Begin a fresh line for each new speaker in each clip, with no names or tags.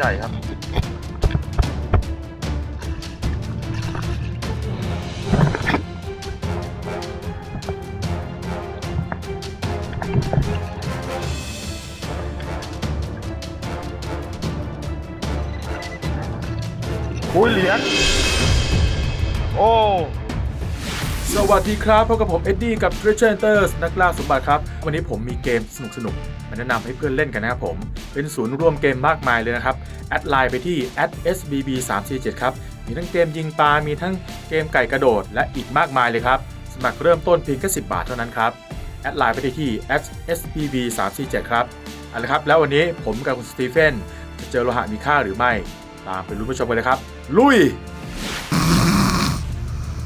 ใหญ่ครับอุ้ยเหรียญโอ้
สวัสดีครับพบกับผมเอ็ดดี้กับ Treasure Hunters นักล่าสมบัติครับ วันนี้ผมมีเกมสนุกๆ มาแนะนำให้เพื่อนเล่นกันนะครับผม เป็นศูนย์รวมเกมมากมายเลยนะครับ แอดไลน์ไปที่ @sbb 3 4 7 ครับ มีทั้งเกมยิงปลา มีทั้งเกมไก่กระโดด และอีกมากมายเลยครับ สมัครเริ่มต้นเพียงแค่ 10 บาทเท่านั้นครับ แอดไลน์ไปที่ @sbb 3 4 7 ครับเอาละครับแล้ววันนี้ผมกับคุณสตีเฟนจะเจอโลหะมีค่าหรือไม่ ตามไปลุ้นไปชมกันเลยครับ ลุย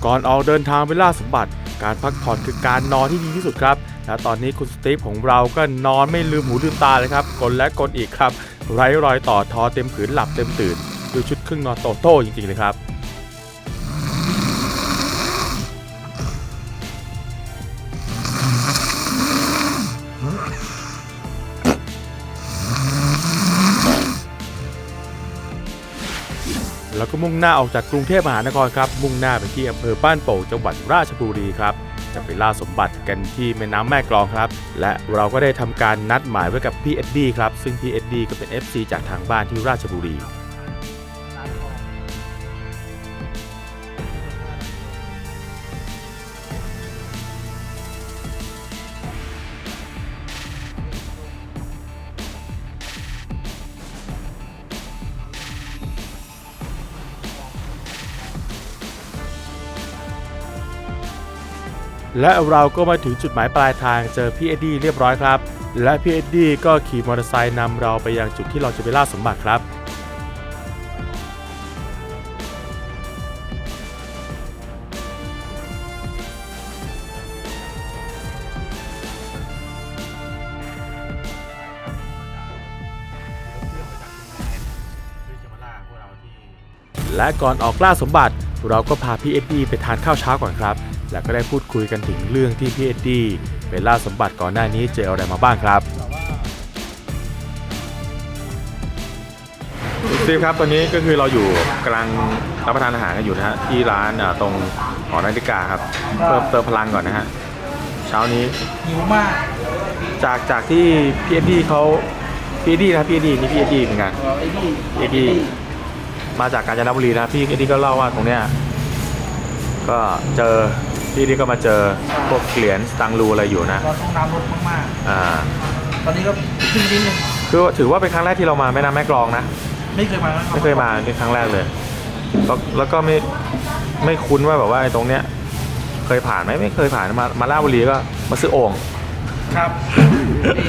ก่อนออกเดินทางไปล่าสมบัติ การพักผ่อนคือการนอนที่ดีที่สุดครับ และตอนนี้คุณสตีฟของเราก็นอนไม่ลืมหูลืมตาเลยครับกลและกลอีกครับ ไร้รอยต่อทอเต็มผืนหลับเต็มตื่นดูชุดครึ่งนอนโตโต้จริงๆเลยครับ แล้วก็มุ่งหน้าออกจากกรุงเทพมหานครครับ มุ่งหน้าไปที่อำเภอบ้านโป่งจังหวัดราชบุรีครับ จะไปล่าสมบัติกันที่แม่น้ำแม่กลองครับ และเราก็ได้ทำการนัดหมายไว้กับพี่เอ็ดดี้ครับ ซึ่งพี่เอ็ดดี้ก็เป็น FC จากทางบ้านที่ราชบุรี และเราก็มาถึงจุดหมายปลายทางเจอพี่เอ็ดดี้เรียบร้อยครับ และพี่เอ็ดดี้ก็ขี่มอเตอร์ไซค์นำเราไปยังจุดที่เราจะไปล่าสมบัติครับ และก่อนออกล่าสมบัติ เราก็พาพี่เอ็ดดี้ไปทานข้าวเช้าก่อนครับ และก็ได้พูดคุยกันถึงเรื่องที่พี่เอ็ดดี้ไปล่าสมบัติก่อนหน้านี้เจออะไรมาบ้างครับซีฟครับตอนนี้ก็คือเราอยู่กำลังรับประทานอาหารกันอยู่นะฮะที่ร้านอ่าตรงหอนาฬิกาครับเพิ่มเติมพลังก่อนนะฮะเช้านี้
หิวมาก
จากจากที่พี่เอ็ดดี้เขาพี่เอ็ดดี้นะครับพี่เอ็ดดี้นี่พี่เอ็ดดี้เหมือนกัน
ไอ้นี่
เอ็ดดี้มาจากกาญจนบุรีนะพี่เอ็ดดี้ก็เล่าว่าตรงเนี้ยก็เจอ พี่เอ็ดดี้ก็มาเจอพวกเหรียญสตังค์รูอะไรอยู่นะ
เราต้องน้ำลดมาก
อ่า
ๆ ตอนนี้ก็ขึ้นนิดนึง
คือถือว่าเป็นครั้งแรกที่เรามาแม่น้ำแม่กลองนะ
ไม่เคยมาแล้ว
ไม่เคยมาเป็นครั้งแรกเลยแล้วแล้วก็ไม่ไม่คุ้นว่าแบบว่าไอ้ตรงเนี้ย เคยผ่านไหมไม่เคยผ่านมามาลาดบุรีก็มาซื้อโอ่ง
ครับ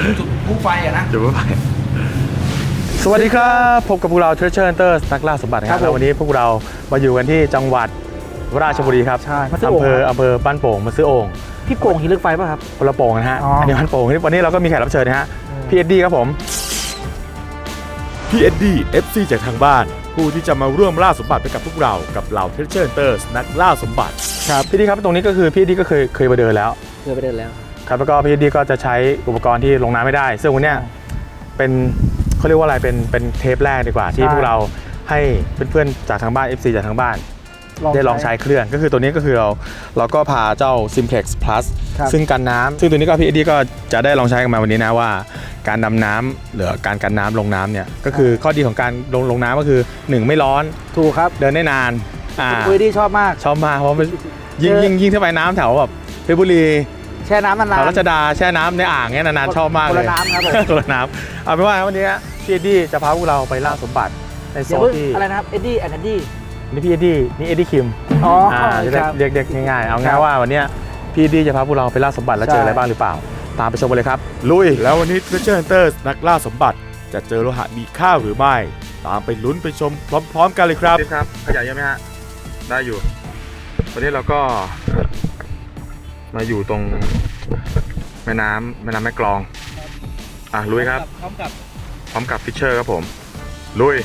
นี่จุดผู้ไฟอะนะ
เดี๋ยวไป สวัสดีครับ พบกับพวกเรา Treasure Hunters นักล่าสมบัตินะครับ
ครับผม
แล้ววันนี้พวกเรามาอยู่กันที่จังหวัด ราชบุรีครับ
ใช่มาซื้อโอ่ง
อำเภอ
ครับ
อำเภอบ้านโป่งมาซื้อโอ่ง
พี่โป่งหินเหล็กไฟป่ะครับ
คนละโป่งนะฮะ
อ๋ออั
อันนี้บ้านโป่งวันนี้เราก็มีแขกรับเชิญนะฮะ
อืม
พี่เอ็ดดี้ครับผมพี่เอ็ดดี้ FC จากทางบ้าน ผู้ที่จะมาร่วมล่าสมบัติไปกับพวกเรากับเหล่า Treasure Hunters นักล่าสมบัติ ครับพี่เอ็ดดี้ครับตรงนี้ก็คือพี่เอ็ดดี้ก็เคยเคยมาเดินแล้ว
เคยไปเดินแล้ว
ครับแล้วก็พี่เอ็ดดี้ก็จะใช้อุปกรณ์ที่ลงน้ำไม่ได้ ซึ่งวันเนี้ยเป็นเขาเรียกว่าอะไรเป็นเป็นเทปแรกดีกว่าที่
ใช่
พวกเราให้เพื่อนๆจากทางบ้าน FC จากทางบ้าน ได้ลองใช้เครื่องก็คือตัวนี้ก็คือเราเราก็พาเจ้า Simplex Plus
ครับ
ซึ่งกันน้ำซึ่งตัวนี้ก็พี่เอ็ดดี้ก็จะได้ลองใช้กันมาวันนี้นะว่า การดำน้ำหรือการกันน้ำลงน้ำเนี่ยก็คือข้อดีของการลงลงน้ำก็คือ1ไม่ร้อน
ถูกครับ
เดินได้นานอ่า
คุยดีชอบมาก
ชอบมากเพราะมันยิ่ง
เจอ
ยิ่งยิ่งถ้าไปน้ำแถวแบบเพชรบุรี
แช่น้ำนาน
แถว
ๆ
รัชดาแช่น้ำในอ่างเนี่ยนานๆชอบมากเลย
คนละน้ำครับผม
คนละน้ำเอาเป็นว่าวันนี้พี่เอ็ดดี้จะพาพวกเราไปล่าสมบัติในโซ
เดี๋ยวนเพิ่ง
ที่
อะไรนะครับ เอ็ดดี้แอนด์ดี้
นี่พี่เอ็ดดี้นี่เอ็ดดี้คิม
อ๋อ
อ่าจะได้
ครับ
เรียกเรียกง่ายๆ เอา
ครั
ง่าย
บ
ว่าวันเนี้ยพี่ดีจะพาพวกเราไปล่าสมบัติแล้ว
ใช่
เจออะไรบ้างหรือเปล่า ตามไปชมกันเลยครับ ลุย แล้ววันนี้ Treasure Hunters นักล่าสมบัติ จะเจอโลหะมีค่าหรือไม่ ตามไปลุ้นไปชมพร้อมๆกันเลยครับ ครับขยายเยอะไหมฮะ ได้อยู่ วันนี้เราก็มาอยู่ตรงแม่น้ำแม่น้ำแม่กลอง อะลุยครับ
พร้อมกับ
พร้อมกับฟิชเชอร์ครับผม ลุย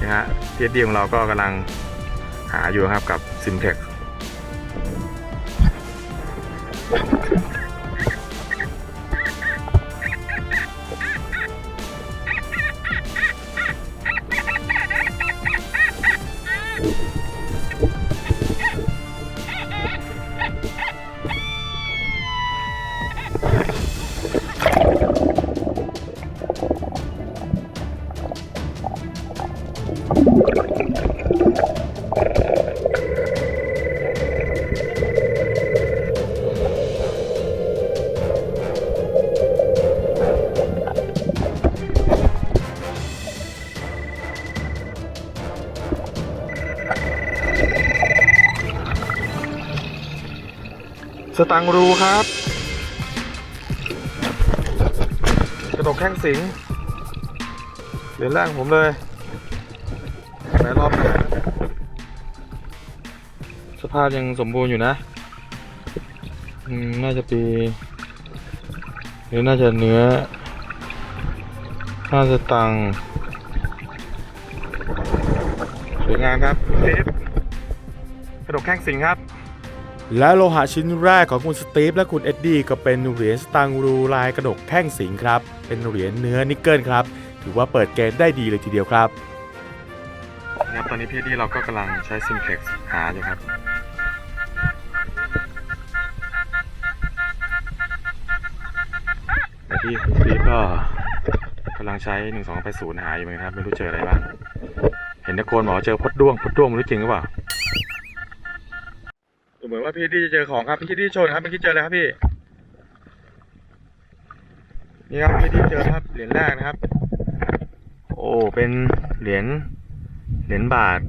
นี่ฮะพีเดีของเราก็กำลังหาอยู่ครับกับซิมเทค สตังรูครับ กระดกแข้งสิงเหรียญแรกผมเลยแหวนรอบหน้าสภาพยังสมบูรณ์อยู่นะอืมน่าจะปีหรือน่าจะเนื้อ น่าจะตังสวยงามครับเทปกระดกแข้งสิงครับ
และโลหะชิ้นแรกของคุณสตีฟและคุณเอ็ดดี้ก็เป็นเหรียญสตังรูลายกระดกแท่งสิงครับ เป็นเหรียญเนื้อนิกเกิลครับ ถือว่าเปิดเกมได้ดีเลยทีเดียวครับ
นะครับตอนนี้พี่ที่เราก็กำลังใช้ Simplex หาอยู่ครับ แต่พี่คุณพี่ก็กำลังใช้1 2 8 0หาอยู่เหมือนกันครับ ไม่รู้เจออะไรบ้าง เห็นตะโกนบอกว่าเจอพดด้วงพดด้วงไม่รู้จริงหรือเปล่า ว่าพี่ที่จะเจอของครับพี่ที่ชนครับพี่ที่เจออะไรครับพี่ นี่ครับพี่ที่เจอครับเหรียญแรกนะครับ โอ้เป็นเหรียญเหรียญบาท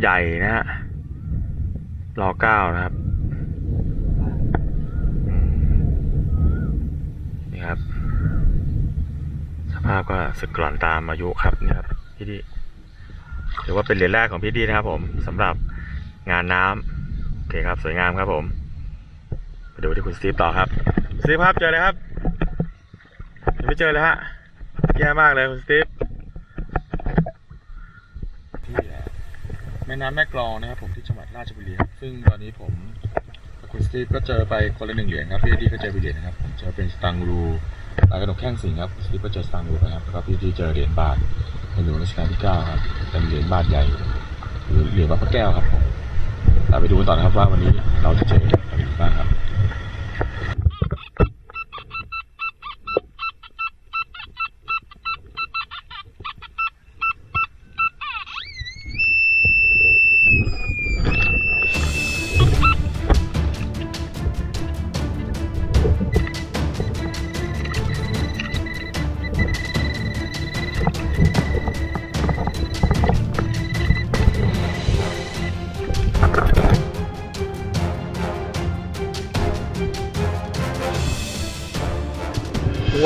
ใหญ่นะฮะรอเก้านะครับนี่ครับ สภาพก็สึกกร่อนตามอายุครับนี่ครับพี่ดีถือว่าเป็นเหรียญแรกของพี่ดีนะครับผมสำหรับงานน้ำ เคครับ สวยงามครับผมไปดูที่คุณสตีฟต่อครับสตีฟครับเจอเลยครับยังไม่เจอเลยฮะแย่มากเลยคุณสตีฟที่แม่น้ำแม่กลองนะครับผมที่จังหวัดราชบุรีครับซึ่งตอนนี้ผมกับคุณสตีฟก็เจอไปคนละหนึ่งเหรียญครับพี่ดีก็เจอไปเหรียญนะครับผมเจอเป็นสตังรูลายกระดกแข้งสิงครับสตีฟก็เจอสตังรูไปครับแล้วก็พี่ดีเจอเหรียญบาทในหลวงรัชกาลที่เก้าครับเป็นเหรียญบาทใหญ่หรือเหรียญวัดพระแก้วครับผม เราไปดูกันต่อนะครับว่าวันนี้เราจะเจออะไรบ้างครับ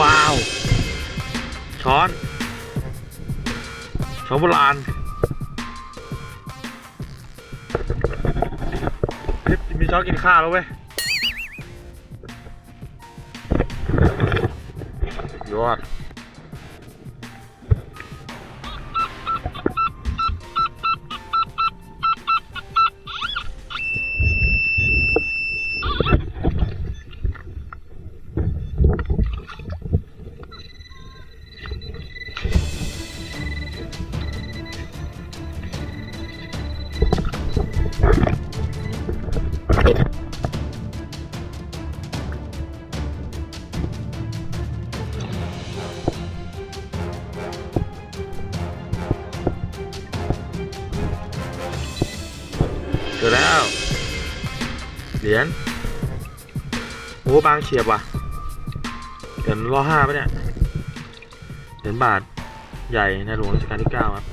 ว้าว ช้อน ช้อนโบราณเฮ้ยมีช้อนกินข้าวแล้วเว้ย เจอแล้ว เหรียญโอ้บางเฉียบว่ะเหรียญรอห้าปะเนี่ยเหรียญบาทใหญ่ในหลวงรัชกาลที่เก้าครับ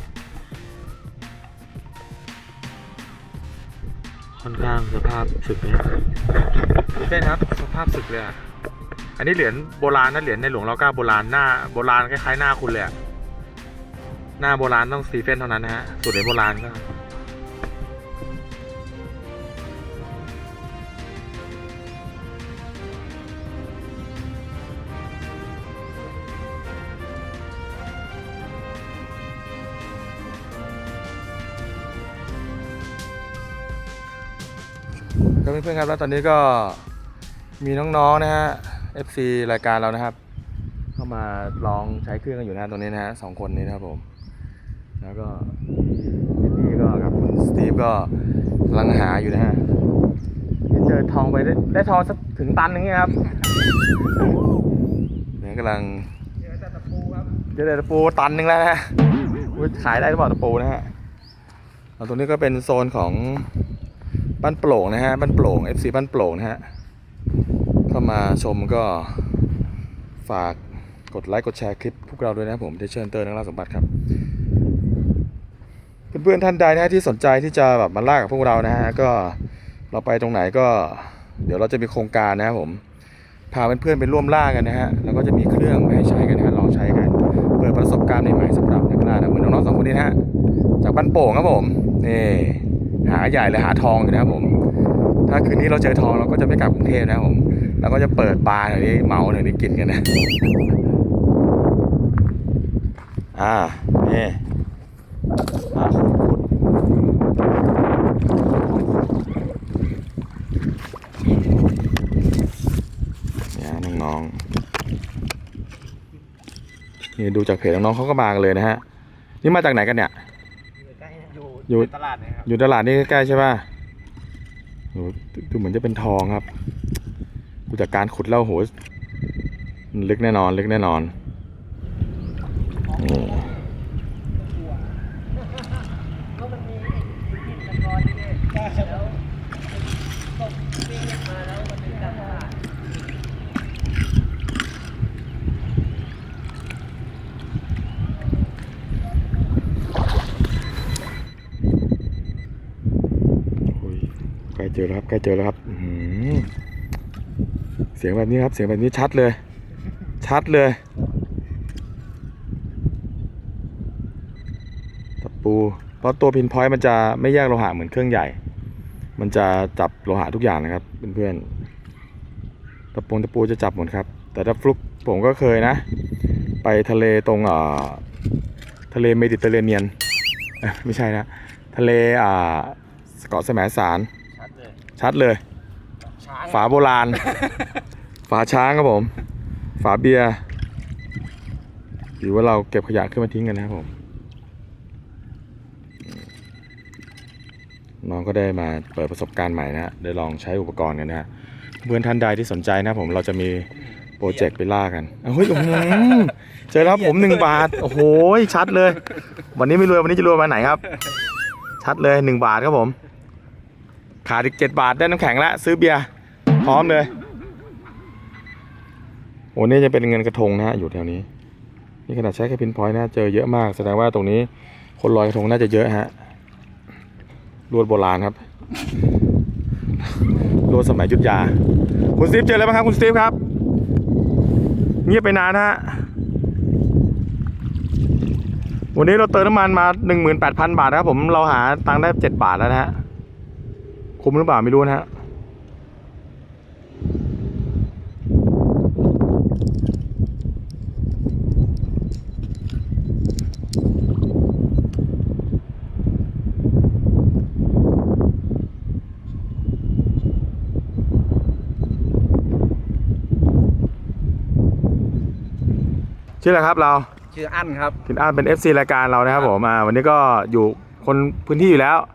ค่อนข้างสภาพสึกเลยครับเส้นครับสภาพสึกเลยอะอันนี้เหรียญโบราณนะเหรียญในหลวงรัชกาลโบราณหน้าโบราณคล้ายๆหน้าคุณเลยอะหน้าโบราณต้องสีเฟนเท่านั้นนะฮะส่วนเหรียญโบราณก็ เพื่อนๆครับแล้วตอนนี้ก็มีน้องๆนะฮะ FC รายการเรานะครับ เข้ามาลองใช้เครื่องกันอยู่นะฮะตรงนี้นะฮะสองคนนี้นะครับผม แล้วก็พี่ก็กับคุณสตีฟก็กำลังหาอยู่นะฮะนี่เจอทองไปได้ได้ทองสักถึงตันหนึงเนี่ยครับเนี่ยกำลังเจอแต่ตะปูครับเจอแต่ตะปูตันหนึงแล้วนะฮะอุ๊ยขายได้หรือเปล่าตะปูนะฮะแล้วตรงนี้ก็เป็นโซนของ บ้านโปร่งนะฮะบ้านโปร่ง FC บ้านโปร่งนะฮะเข้ามาชมก็ฝากกดไลค์กดแชร์คลิปพวกเราด้วยนะผมเดชเชนเตอร์นักล่าสมบัติครับเพื่อนๆท่านใดนะฮะที่สนใจที่จะแบบมาล่ากับพวกเรานะฮะก็เราไปตรงไหนก็ เดี๋ยวเราจะมีโครงการนะครับผมพาเพื่อนๆไปร่วมล่ากันนะฮะแล้วก็จะมีเครื่องให้ใช้กันนะลองใช้กันเปิดประสบการณ์ใหม่ๆสำหรับนักล่านะเหมือนน้องๆสองคนนี้นะฮะจากบ้านโป่งครับผมนี่ หาใหญ่เลยหาทองอยู่นะครับผม ถ้าคืนนี้เราเจอทองเราก็จะไม่กลับกรุงเทพนะครับผมเราก็จะเปิดบาร์หน่อยนี้เหมาหน่อยนี้กินกันนะอ่านี่อ่าขุดขุดเนี่ยน้องๆนี่ดูจากเพจน้องๆเขาก็มากันเลยนะฮะ นี่มาจากไหนกันเนี่ย อยู่
ตลาดนะครับ
อยู่ตลาดนี่ใกล้ๆใช่ป่ะโหดูเหมือนจะเป็นทองครับดูจากการขุดแล้วโหลึกแน่นอน ลึกแน่นอนนี่โอ้ย ใกล้เจอแล้วครับใกล้เจอแล้วครับอื้อหือเสียงแบบนี้ครับ เสียงแบบนี้ชัดเลย ชัดเลยตะปู เพราะตัวพินพอยต์มันจะไม่แยกโลหะเหมือนเครื่องใหญ่ มันจะจับโลหะทุกอย่างนะครับเพื่อนๆตะปูตะปูจะจับหมดครับ แต่ถ้าฟลุกผมก็เคยนะ ไปทะเลตรงเอ่อทะเลเมดิเตอร์เรเนียนไม่ใช่นะ ทะเลอ่าเกาะแสมสาร
ชัดเลย
ชัดเลย
ช้าง
ฝาโบราณ ฝาช้างครับผม ฝาเบียร์หรือว่าเราเก็บขยะขึ้นมาทิ้งกันนะครับผม น้องก็ได้มาเปิดประสบการณ์ใหม่นะฮะได้ลองใช้อุปกรณ์กันนะฮะเพื่อนท่านใดที่สนใจนะครับผมเราจะมีโปรเจกต์ไปล่ากันอ้าวเฮ้ยโอ้โหเจอแล้วครับผมหนึ่งบาท โอ้โหชัดเลย วันนี้ไม่รวยวันนี้จะรวยมาไหนครับ ชัดเลยหนึ่งบาทครับผม ขาดอีกเจ็ดบาทได้น้ำแข็งแล้วซื้อเบียร์พร้อมเลยโอ้นี่จะเป็นเงินกระทงนะฮะอยู่แถวนี้ นี่ขนาดใช้แค่พินพอยต์นะเจอเยอะมากแสดงว่าตรงนี้คนลอยกระทงน่าจะเยอะฮะรวดโบราณครับรวดสมัยยุทธยา คุณสตีฟเจออะไรบ้างครับคุณสตีฟครับ เงียบไปนานฮะวันนี้เราเติมน้ำมันมา 18,000 บาทนะครับผมเราหาตังค์ได้ 7 บาทแล้วนะฮะ คุ้มหรือเปล่าไม่รู้นะฮะชื่ออะไรครับเรา
ชื่ออั้นครับ
คุณอาร์ตเป็น FC รายการเรานะครับผมอ่าวันนี้ก็อยู่คนพื้นที่อยู่แล้ว
ครับ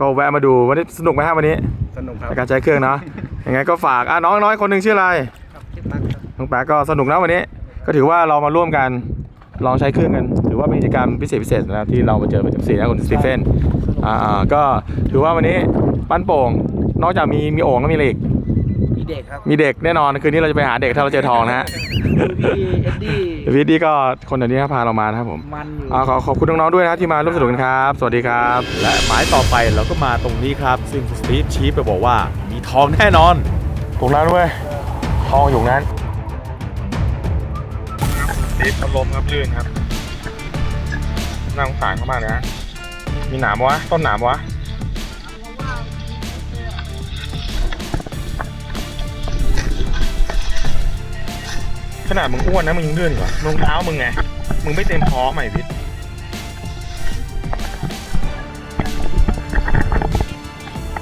ก็แวะมาดูวันนี้สนุกไหมครับวันนี้
สนุกครับ
ในการใช้เครื่องเนาะยังไงก็ฝากอะน้องน้อยคนหนึ่งชื่ออะไร
ครับชื่อตั๊กครับ
น้องแป๊กก็สนุกนะวันนี้ ก็ถือว่าเรามาร่วมกันลองใช้เครื่องกัน ถือว่าเป็นกิจกรรมพิเศษพิเศษนะครับที่เรามาเจอเป็น FC นะคุณสตีเฟนอ่าอ่าก็ถือว่าวันนี้ปั้นโป่งนอกจากมีมีโอ่งแล้วมีอะไรอีก
มีเด็กครับ
มีเด็กแน่นอนคืนนี้เราจะไปหาเด็กถ้าเราเจอทองนะฮะ
พี่เอ็ดดี้
เดี๋ยวพี่ดีก็คนเดี๋ยวนี้พาเรามานะครับผม
มันอยู่
อ่าขอขอบคุณน้องๆด้วยนะครับที่มาร่วมสนุกกันครับ สวัสดีครับ
และหมายต่อไปเราก็มาตรงนี้ครับ ซึ่งคุณสตีฟชี้ไปบอกว่ามีทองแน่นอน
ตรงนั้นเว้ยทองอยู่นั้นติดลมครับลื่นครับน่าสงสารเขามากเลยนะมีหนามวะต้นหนามวะ ขนาดมึงอ้วนนะมึงยังลื่นอีกเหรอรองเท้ามึงไง มึงไม่เต็มพร้อมใหม่พิษ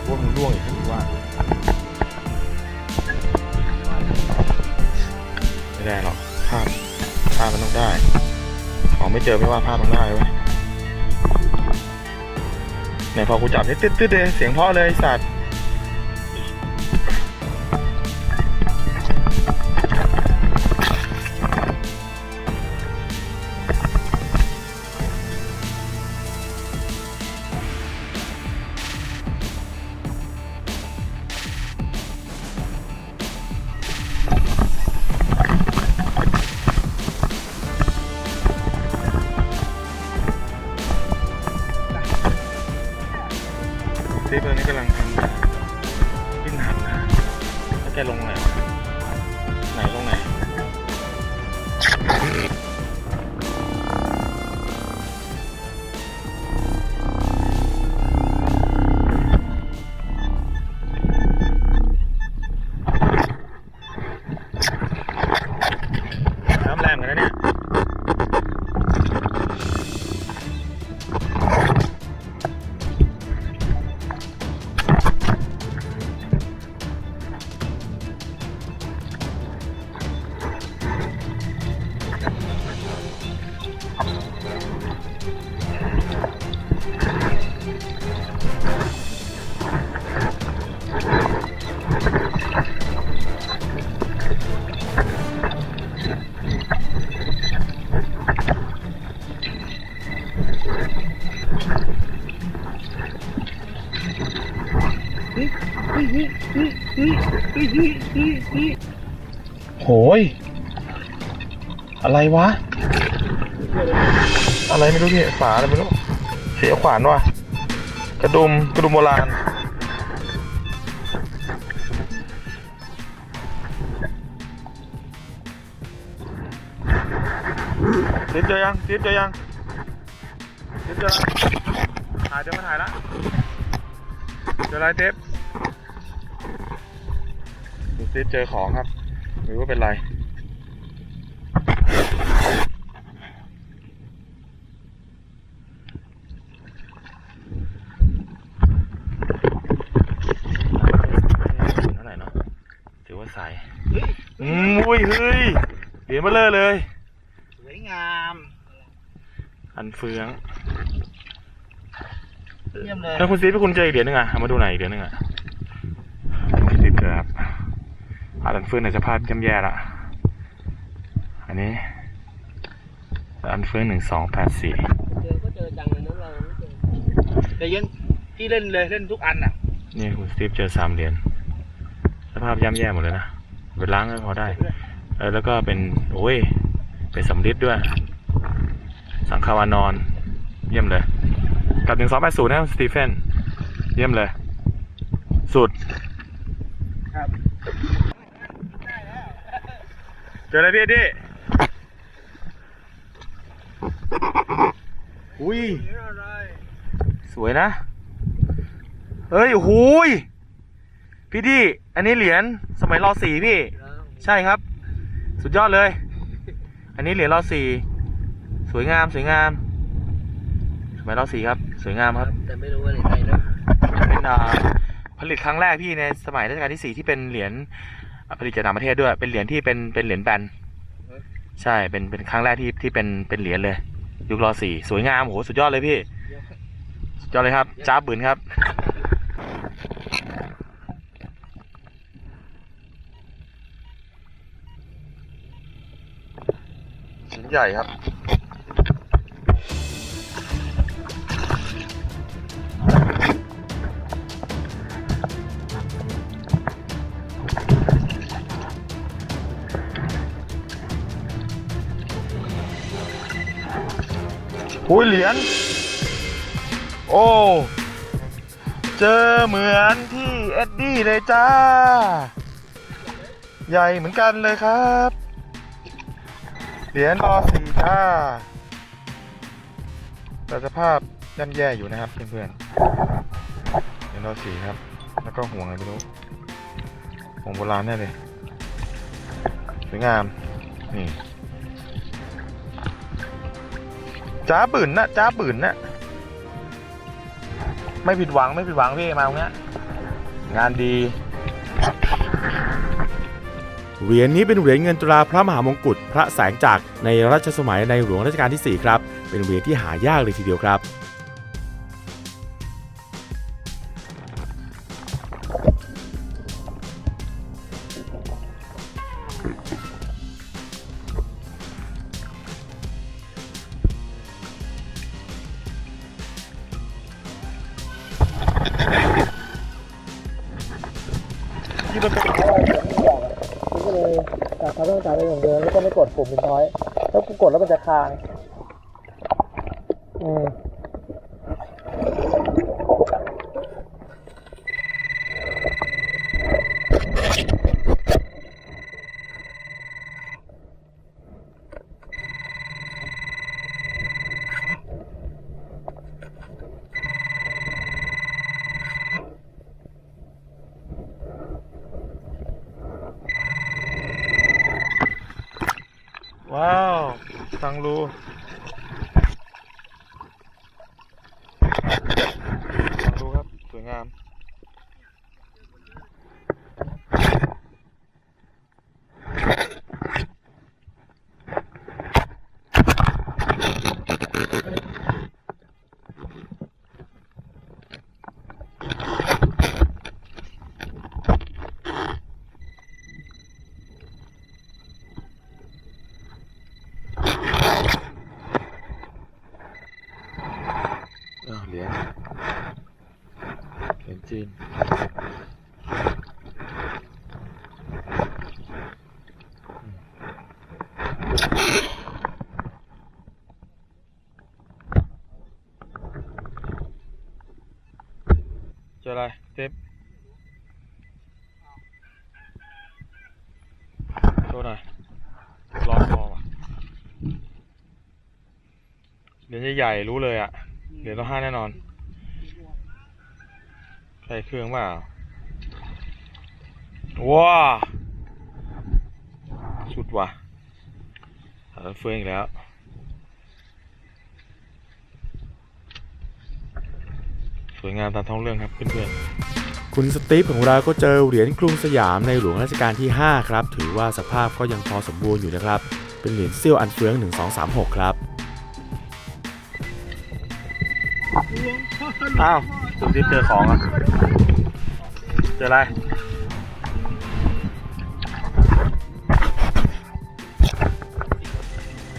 ว่ามึงร่วงอีกคือว่าไม่ได้หรอกภาพภาพมันต้องได้ ของไม่เจอไม่ว่าภาพมันได้เว้ยไหนพอกูจับนี่ตึ๊ดตึ๊ดเลยเสียงเพราะเลยไอ้สัตว์ ซิปตอนนี้กำลังทำดิ้นหักนะแล้วแกลงแล้ว โหย อะไรวะ อะไรไม่รู้พี่ฝาอะไรไม่รู้ เสียขวานว่ะ กระดุมกระดุมโบราณ ยังซิดเจอยังซิดเจอยังถ่ายเดี๋ยวมาถ่ายละเจออะไรเทปดูซิดเจอของครับไม่รู้ว่าเป็นไรเท่าไหร่เนาะถือว่าใสอืมอุ้ยเฮ้ยเหรียญเบลเลอร์เลย
สวยงาม
อันเฟือง
เยี่ยมเลย
แล้วคุณซีพี่คุณเจออีกเหรียญหนึงอะเอามาดูหน่อยอีกเหรียญหนึงอะคุณซีเจอครับอันเฟืองในสภาพย่ำแย่ละอันนี้ อันเฟืองหนึ่งสองแปดสี่
เจอก็เจอจังเลยนะเราไม่เจอแต่ยันที่เล่นเลยเล่นทุกอันอะ
นี่คุณสตีฟเจอสามเหรียญสภาพย่ำแย่หมดเลยนะไปล้างก็พอได้เออแล้วก็เป็นโอ้ยเป็นสำลิดด้วย สังขาวานอน เยี่ยมเลยกับหนึ่งสองแปดศูนย์นะสตีเฟนเยี่ยมเลย สุด
ครับ
เจออะไรพี่ดิอุ้ยสวยนะ เฮ้ยโอ้โหยพี่ดิอันนี้เหรียญสมัยรอสี่พี่ ใช่ครับ สุดยอดเลย อันนี้เหรียญรอสี่ สวยงามสวยงามสมัยรอสี่ครับ สวยงามครับ
แต่ไม่รู้ว่าในไทยนะ
เป็นอ่าผลิตครั้งแรกพี่ในสมัยรัชกาลที่สี่ที่เป็นเหรียญอ่าผลิตจากต่างประเทศด้วย เป็นเหรียญที่เป็นเป็นเหรียญแบนใช่เป็นเป็นครั้งแรกที่ที่เป็นเป็นเหรียญเลย ยุครอสี่สวยงามโหสุดยอดเลยพี่สุดยอดเลยครับจ้าบบืนครับชิ้นใหญ่ครับ หุ้ยเหรียญ โอ้ เจอเหมือนที่เอ็ดดี้เลยจ้า ใหญ่เหมือนกันเลยครับ เหรียญรอสี่จ้าแต่สภาพย่ำแย่อยู่นะครับเพื่อนๆเหรียญรอสี่ครับ แล้วก็ห่วงอะไรไม่รู้ห่วงโบราณแน่เลย สวยงาม นี่ จ้าบื่นนะจ้าบื่นนะไม่ผิดหวังไม่ผิดหวังพี่มาตรงเนี้ยงานดี
เหรียญนี้เป็นเหรียญเงินตราพระมหามงกุฎพระแสงจากรในรัชสมัยในหลวงรัชกาลที่ 4 ครับ เป็นเหรียญที่หายากเลยทีเดียวครับ
ตัดเขาต้องตัดไปอย่างเดิมแล้วก็ไม่กดปุ่มเป็นน้อย แล้วกูกดแล้วมันจะค้าง อืม
ว้าวตังรูตังรูครับ ส วยงาม อ้าวเหรียญเหรียญจีนเจออะไรเทป โชว์หน่อยลองคอว่ะเหรียญใหญ่ๆรู้เลยอะเหรียญละห้าแน่นอน ใส่เครื่องเปล่าว้าสุดว่ะหาเฟืองอีกแล้วสวยงามตามท้องเรื่องครับเพื่อนๆ
คุณสตีฟของเราก็เจอเหรียญกรุงสยามในหลวงรัชกาลที่ 5 ครับ ถือว่าสภาพก็ยังพอสมบูรณ์อยู่นะครับ เป็นเหรียญเซี่ยวอันเฟือง 1236 ครับ
อ้าวดูที่เจอของอะ เจออะไร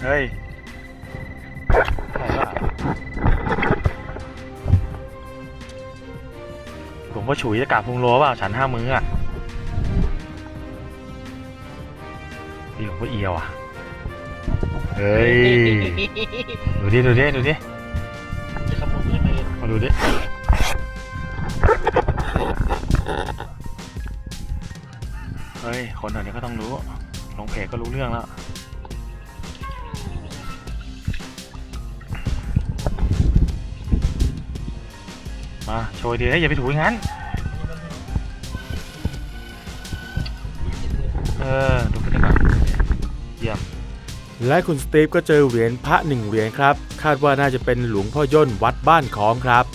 เฮ้ย วงพ่อฉุยจะกราบพุงโลเปล่าฉันห้ามืออะนี่หลวงพ่อเอียวอะ เฮ้ย ดูดิ ดูดิ ดูดิมาดูดิ เฮ้ย คนแถวนี้ก็ต้องรู้ ลงเพจก็รู้เรื่องแล้วมาโชว์ดีนะอย่าไปถูอย่างนั้น
และคุณสตีฟก็เจอเหรียญพระหนึ่งเหรียญครับ คาดว่าน่าจะเป็นหลวงพ่อย่นวัดบ้านคองครับ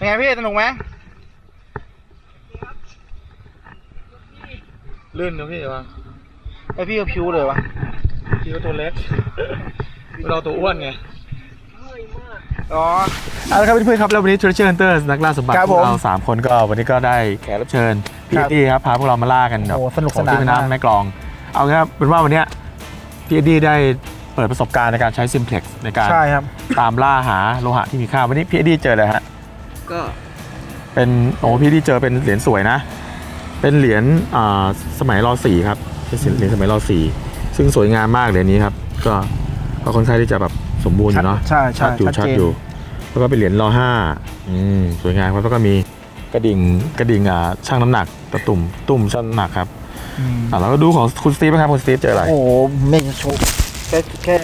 เป็นไงพี่สนุกไหม
ลื่นนะพี่วะ
ไอพี่ก็พิวเลยวะ
พี่ก็ตัวเล็ก เราตัวอ้วนไง
อ๋อ
เอาละครับเพื่อนๆครับแล้ววันนี้ Treasure Hunters นักล่าสมบัติ
ครับ
พวก
ผม
เราสามคนก็วันนี้ก็ได้แขกรับเชิญพี่
ครับ
เอ็ดดี้ครับพาพวกเรามาล่ากันแบบ
โอ้สนุกสนาน
ที่แม่
มาก
น้ำแม่กลอง เอาครับเป็นว่าวันเนี้ยพี่เอ็ดดี้ได้เปิดประสบการณ์ในการใช้ Simplex ในการ
ใช่ครับ
ตามล่าหาโลหะที่มีค่าวันนี้พี่เอ็ดดี้เจออะไรฮะ
ก็
เป็นโอ้พี่เอ็ดดี้เจอเป็นเหรียญสวยนะ เป็นเหรียญอ่าสมัยรอสี่ครับเป็นเหรียญสมัยรอสี่ซึ่งสวยงามมากเหรียญนี้ครับ ก็ก็ค่อนข้างที่จะแบบสมบูรณ์อยู่เนาะ
ใช่ใช่
ชัดอยู่
ชั
ชั
ด
ด
เจน
อยู่ แล้วก็เป็นเหรียญรอห้าอืมสวยงามครับแล้วก็มีกระดิ่งกระดิ่งอ่าช่างน้ำหนักตะตุ่มตุ่มช่างน้ำหนักครับ
อืม
อ่าแล้วก็ดูของคุณสตีฟนะครับคุณสตีฟเจออะไร
โอ้โหไม่จะโชว์แค่แค่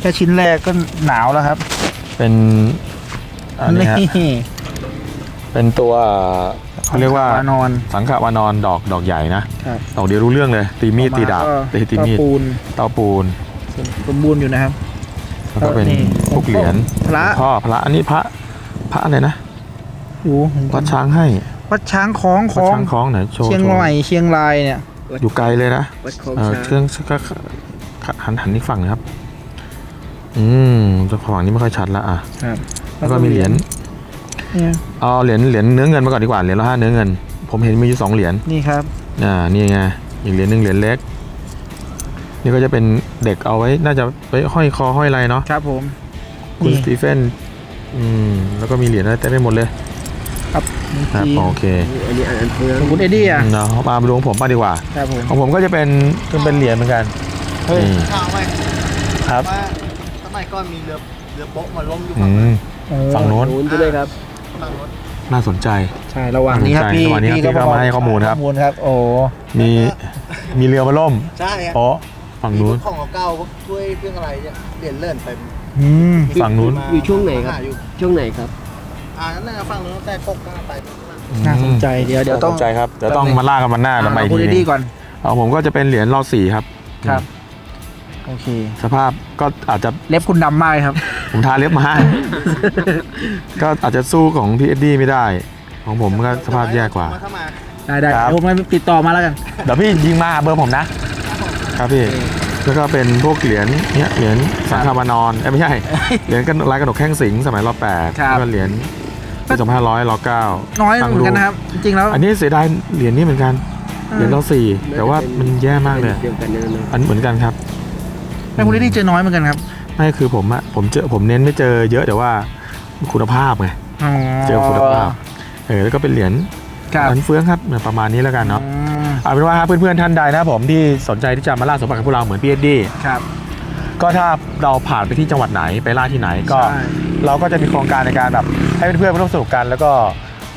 แค่ชิ้นแรกก็หนาวแล้วครับ
เป็น อันนี้ฮะเป็นตัวเขาเรียกว่า
นอน
สังขวานอนดอกดอกใหญ่นะ ครับดอกเดียวรู้เรื่องเลย ตีมีดตีดาบตีตีมีด
ปูน
เตาปูน
สมบูรณ์อยู่นะครับ
แล้วก็เป็น
นี่
พวกเหรียญ
พระ
พ่อพระอันนี้พระพระอะไรนะ
โอ้โห
วัดช้างให้
วัดช้างคล้องค
วัด
ล้อง
ช้างคล้องไหนโชว์
เชียง
โชว์
ใหม่เชียงรายเนี่ย
อยู่ไกลเลยนะ
วัดคลอง
เออ
ช้าง
เครื่องก็หันหันอีกฝั่งนะครับ อืมจะฝั่งนี้ไม่ค่อยชัดละอะ
ครับ
แล้วก็มีเหรียญ
เนี่ย
เอาเหรียญเหรียญเนื้อเงินมาก่อนดีกว่าเหรียญละห้าเนื้อเงิน ผมเห็นมีอยู่สองเหรียญ
นี่ครับ
อ่านี่ไงอีกเหรียญหนึ่งเหรียญเล็ก นี่ก็จะเป็นเด็กเอาไว้น่าจะไว้ห้อยคอห้อยอะไรเนาะ
ครับผม
คุณ
นี่
สตีเฟนอืมแล้วก็มีเหรียญอะไรเต็มไปหมดเลย
ครับนี่
ครับ
จีน
โอเค
อันนี้อันเฟืองคุณเอ็ดดี้อะ
เนาะมาดูของผมบ้างดีกว่า
ครับผม
ของผมก็จะเป็นเป็นเป็นเหรียญเหมือนกัน
เฮ้ย
นี่
ข่าวไหม
ครับ
ว่าสมัยก่อนมีเรือเรือโป๊ะมาล้มอยู่
อื
ฝั่ง
ม
โอ้
ฝั่งโน้น
ไปเลยครับ
น่าสนใจ
ใช่ระหว่างนี้ครับ
ใช่
พี่
ระหว่างนี้ครับพี่ก็มาให้ข้อมูลครับ
ข้อมูลครับ โอ้
มีมีเรือมาล่ม
ใช่ครับ
โป๊ะฝั่งนู้น
ของเก่าๆพวกถ้วยเครื่องอะไรเนี่ยเปลี่ยนเลื่อนไป
อืม
ฝั่งนู้น
อยู่ช่วงไหนครับ
อยู่
ช่วงไหนครับ
อ่านั่นนะฝั่งนู้นแต่ปกก็ไป
น่าสนใจเดี๋ยวเดี๋ยวต้
ต้
อ
องงใจครับเดี๋ยวต้องมาล่ากันวันหน้าแล้วมา
เอา
อีก
พูด
ทีห
ดี
นึง
ๆก่อน
เอาผมก็จะเป็นเหรียญรอสี่ครับ
ครับ โอเค
สภาพก็อาจจะ
เล็บคุณดำมากเลยครับ
ผมทาเล็บมา ก็อาจจะสู้ของพี่เอ็ดดี้ไม่ได้ ของผมก็สภาพแย่กว่า
เข้ามา
ได้ได้
ครับ
เดี๋ยวผมติดต่อมาแล้วกัน
เดี๋ยวพี่ยิงมาเบอร์ผมนะ ครับพี่ แล้วก็เป็นพวกเหรียญเนี้ยเหรียญสังฆามานอนเอ้ยไม่ใช่ เหรียญกันลายกระดกแข้งสิงสมัยรอแปด
ครับ
แล้วก็เหรียญปีสองพันห้าร้อยรอเก้า
น้อย
ตั้ง
เหมือนกันนะครับ จริงๆแล้ว
อันนี้เสียดายเหรียญนี้เหมือนกัน เหรียญรอสี่แต่ว่ามันแย่มากเลย
เดียวกันนั่นนะ
อันเหมือนกันครับ
แต่คุณดีเจอน้อยเหมือนกันครับ
ไม่คือผมอะผมเจอผมเน้นไม่เจอเยอะแต่ว่าคุณภาพไง
อ๋อ
เจอคุณภาพเออแล้วก็เป็นเหรียญ
ครับ
อันเฟืองครับประมาณนี้แล้วกันเนาะ
อืม
เอาเป็นว่าเพื่อนๆท่านใดนะครับผมที่สนใจที่จะมาล่าสมบัติกับพวกเราเหมือนพี่เอ็ดดี้
ครับ
ก็ถ้าเราผ่านไปที่จังหวัดไหนไปล่าที่ไหนก็
ใช่
เราก็จะมีโครงการในการแบบให้เพื่อนๆมาร่วมสนุกกัน แล้วก็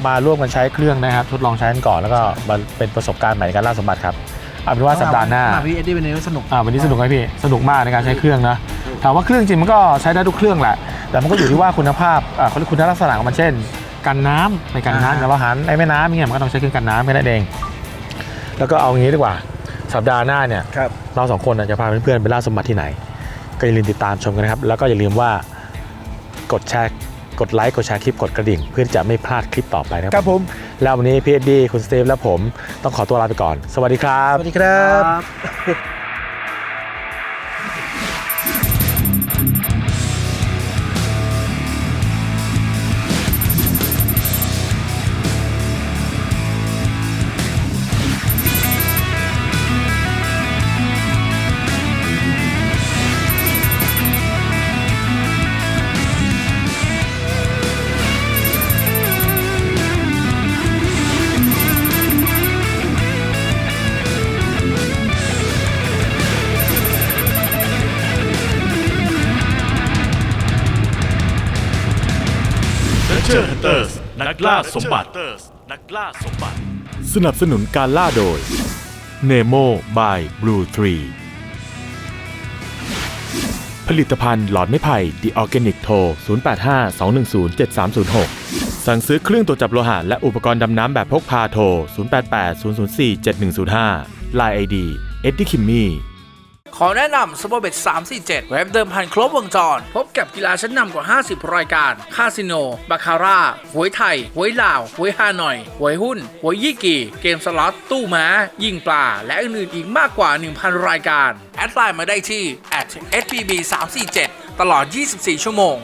มาร่วมกันใช้เครื่องนะครับ ทดลองใช้กันก่อนแล้วก็มาเป็นประสบการณ์ใหม่ในการล่าสมบัติครับ เอาเป็นว่าสัปดาห์หน้า
พี่เอ็ดดี้เป็นเรื่องสนุก
อ่าวันนี้สนุกไหมพี่สนุกมากในการใช้เครื่องนะถามว่าเครื่องจริงมันก็ใช้ได้ทุกเครื่องแหละ แต่มันก็อยู่ที่ว่าคุณภาพอ่าเขาเรียกคุณลักษณะของมันเช่นกันน้ำในกันน้ำ
อ่า
แต่ว่าหันในแม่น้ำเนี่ยมันก็ต้องใช้เครื่องกันน้ำแค่นั้นเอง แล้วก็เอางี้ดีกว่าสัปดาห์หน้าเนี่ย
ครับ
เราสองคนน่ะจะพาเพื่อนๆไปล่าสมบัติที่ไหน ก็อย่าลืมติดตามชมกันนะครับ แล้วก็อย่าลืมว่ากดแชร์ กดไลค์กดแชร์คลิปกดกระดิ่ง เพื่อที่จะไม่พลาดคลิปต่อไปนะครับ
ครับผม
แล้ววันนี้พี่เอ็ดดี้คุณสตีฟและผมต้องขอตัวลาไปก่อน สวัสดีครับ
สวัสดีครับ
เชอร์ฮันเตอร์สนักล่าสมบัติ นักล่าสมบัติ สนับสนุนการล่าโดย Nemo by Blue Tree ผลิตภัณฑ์หลอดไม้ไผ่ The Organic โทร 0852107306 สั่งซื้อเครื่องตรวจจับโลหะและอุปกรณ์ดำน้ำแบบพกพาโทร 0880047105 Line ID Eddie Kimmy
ขอแนะนำ s p o r t b e t 347 เว็บเดิมพันครบวงจร พบกับกีฬาชั้นนำกว่า 50 รายการ คาสิโน บาคาร่า หวยไทย หวยลาว หวยฮานอย หวยหุ้น หวยยี่กี่ เกมสล็อต ตู้ม้า ยิงปลา และอื่นๆอีกมากกว่า 1,000 รายการ แอดไลน์มาได้ที่ @spb 347ตลอด 24 ชั่วโมง